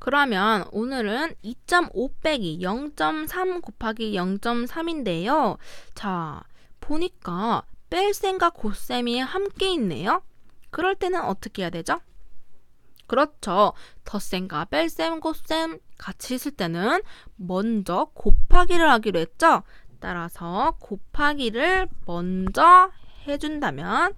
그러면 오늘은 2.5 빼기 0.3 곱하기 0.3인데요. 자, 보니까 뺄셈과 곱셈이 함께 있네요. 그럴 때는 어떻게 해야 되죠? 그렇죠. 덧셈과 뺄셈, 곱셈 같이 있을 때는 먼저 곱하기를 하기로 했죠. 따라서 곱하기를 먼저 해준다면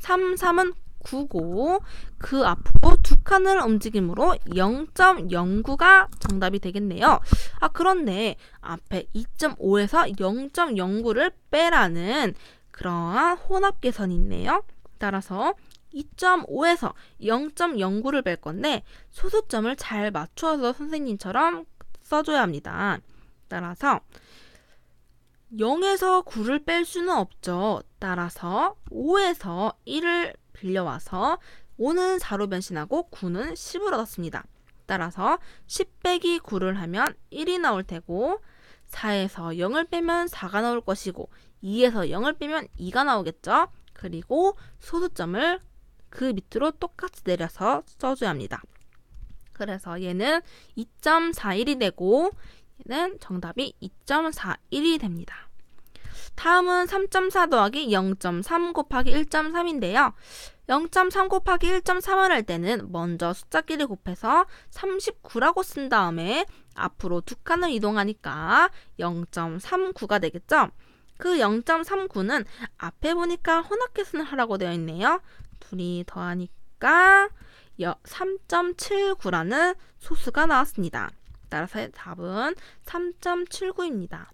3, 3은 9고 그 앞으로 두 칸을 움직임으로 0.09가 정답이 되겠네요. 아 그런데 앞에 2.5에서 0.09를 빼라는 그러한 혼합계선이 있네요. 따라서 2.5에서 0.09를 뺄 건데 소수점을 잘 맞추어서 선생님처럼 써줘야 합니다. 따라서 0에서 9를 뺄 수는 없죠. 따라서 5에서 1을 빌려와서 5는 4로 변신하고 9는 10으로 얻었습니다. 따라서 10 빼기 9를 하면 1이 나올 테고 4에서 0을 빼면 4가 나올 것이고 2에서 0을 빼면 2가 나오겠죠. 그리고 소수점을 그 밑으로 똑같이 내려서 써줘야 합니다. 그래서 얘는 2.41이 되고 얘는 정답이 2.41이 됩니다. 다음은 3.4 더하기 0.3 곱하기 1.3인데요. 0.3 곱하기 1.3을 할 때는 먼저 숫자끼리 곱해서 39라고 쓴 다음에 앞으로 두 칸을 이동하니까 0.39가 되겠죠? 그 0.39는 앞에 보니까 혼합계산을 하라고 되어 있네요. 둘이 더하니까 3.79라는 소수가 나왔습니다. 따라서 답은 3.79입니다.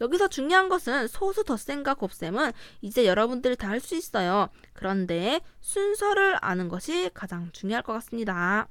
여기서 중요한 것은 소수 덧셈과 곱셈은 이제 여러분들이 다 할 수 있어요. 그런데 순서를 아는 것이 가장 중요할 것 같습니다.